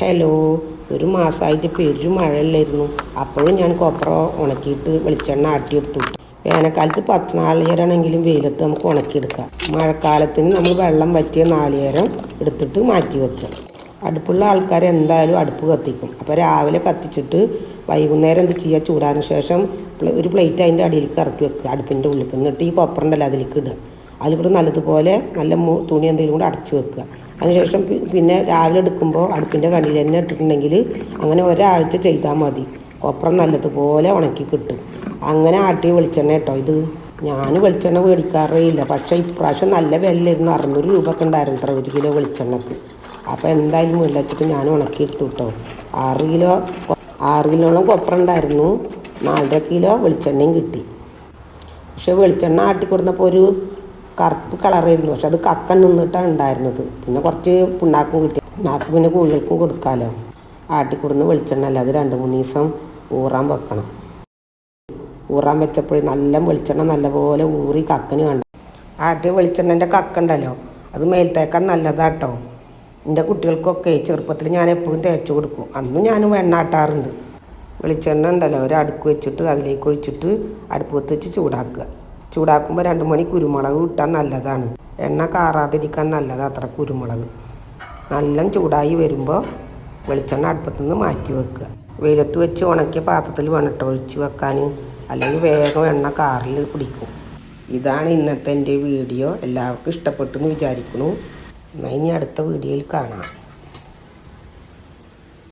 Hello ഒരു മാസമായിട്ട് പെരും മഴയല്ലായിരുന്നു. അപ്പോഴും ഞാൻ കൊപ്ര ഉണക്കിയിട്ട് വെളിച്ചെണ്ണ ആട്ടിയെടുത്തു. വേനൽക്കാലത്ത് പത്ത് നാളികേരാണെങ്കിലും വെയിലത്ത് നമുക്ക് ഉണക്കിയെടുക്കാം. മഴക്കാലത്തിന് നമ്മൾ വെള്ളം പറ്റിയ നാളികേരം എടുത്തിട്ട് മാറ്റി വെക്കുക. അടുപ്പുള്ള ആൾക്കാർ എന്തായാലും അടുപ്പ് കത്തിക്കും. അപ്പോൾ രാവിലെ കത്തിച്ചിട്ട് വൈകുന്നേരം എന്ത് ചെയ്യുക? ചൂടാറിന് ശേഷം ഒരു പ്ലേറ്റ് അതിന്റെ അടിയിലേക്ക് ഇറക്കി വെക്കുക. അടുപ്പിന്റെ ഉള്ളിൽ എന്നിട്ട് ഈ കൊപ്രണ്ടല്ലോ അതിലേക്ക് ഇടുക. അതിൽ കൂടെ നല്ലതുപോലെ നല്ല മൂ തുണി എന്തെങ്കിലും കൂടെ അടച്ചു വെക്കുക. അതിനുശേഷം പിന്നെ രാവിലെ എടുക്കുമ്പോൾ അടുപ്പിന്റെ കണ്ണിൽ തന്നെ ഇട്ടിട്ടുണ്ടെങ്കിൽ അങ്ങനെ ഒരാഴ്ച ചെയ്താൽ മതി. കൊപ്രം നല്ലതുപോലെ ഉണക്കി കിട്ടും. അങ്ങനെ ആട്ടി വെളിച്ചെണ്ണ കേട്ടോ ഇത്. ഞാൻ വെളിച്ചെണ്ണ മേടിക്കാറേ ഇല്ല. പക്ഷേ ഇപ്രാവശ്യം നല്ല വിലയായിരുന്നു. അറുന്നൂറ് രൂപ ഒക്കെ ഉണ്ടായിരുന്നു ഇത്ര ഒരു കിലോ വെളിച്ചെണ്ണക്ക്. അപ്പോൾ എന്തായാലും മുല്ലച്ചിട്ട് ഞാൻ ഉണക്കിയെടുത്തു കേട്ടോ. ആറ് കിലോ ആറ് കിലോളം കൊപ്ര ഉണ്ടായിരുന്നു. നാലര കിലോ വെളിച്ചെണ്ണയും കിട്ടി. പക്ഷേ വെളിച്ചെണ്ണ ആട്ടി കൊടുത്തപ്പോൾ ഒരു കറുപ്പ് കളറായിരുന്നു പക്ഷെ അത് കക്കൻ നിന്നിട്ടാണ് ഉണ്ടായിരുന്നത്. പിന്നെ കുറച്ച് പിണ്ണാക്കും കിട്ടി. പിണ്ണാക്ക് പിന്നെ കോഴികൾക്കും കൊടുക്കാമല്ലോ ആട്ടിക്കൂടുന്ന വെളിച്ചെണ്ണ അല്ല അത് രണ്ട് മൂന്ന് ദിവസം ഊറാൻ വെക്കണം. ഊറാൻ വെച്ചപ്പോൾ നല്ല വെളിച്ചെണ്ണ നല്ലപോലെ ഊറി കക്കന് കണ്ട. ആട്ടിയ വെളിച്ചെണ്ണന്റെ കക്കണ്ടല്ലോ അത് മേൽത്തേക്കാൻ നല്ലതാട്ടോ. എന്റെ കുട്ടികൾക്കൊക്കെ ചെറുപ്പത്തിൽ ഞാൻ എപ്പോഴും തേച്ച് കൊടുക്കും. അന്നും ഞാനും എണ്ണ ആട്ടാറുണ്ട്. വെളിച്ചെണ്ണ ഉണ്ടല്ലോ ഒരു അടുക്ക് വെച്ചിട്ട് അതിലേക്ക് ഒഴിച്ചിട്ട് അടുപ്പ് വെച്ച് ചൂടാക്കുക. ചൂടാക്കുമ്പോൾ രണ്ട് മണി കുരുമുളക് ഇട്ടാൽ നല്ലതാണ്. എണ്ണ കാറാതിരിക്കാൻ നല്ലതാണ് അത്ര കുരുമുളക്. നല്ല ചൂടായി വരുമ്പോൾ വെളിച്ചെണ്ണ അടുപ്പത്തു നിന്ന് മാറ്റി വെക്കുക. വെയിലത്ത് വെച്ച് ഉണക്കിയ പാത്രത്തിൽ വേണിട്ട് ഒഴിച്ച് വെക്കാൻ അല്ലെങ്കിൽ വേഗം എണ്ണ കാറിൽ പിടിക്കും. ഇതാണ് ഇന്നത്തെ എന്റെ വീഡിയോ. എല്ലാവർക്കും ഇഷ്ടപ്പെട്ടു എന്ന് വിചാരിക്കുന്നു. എന്നാൽ ഇനി അടുത്ത വീഡിയോയിൽ കാണാം.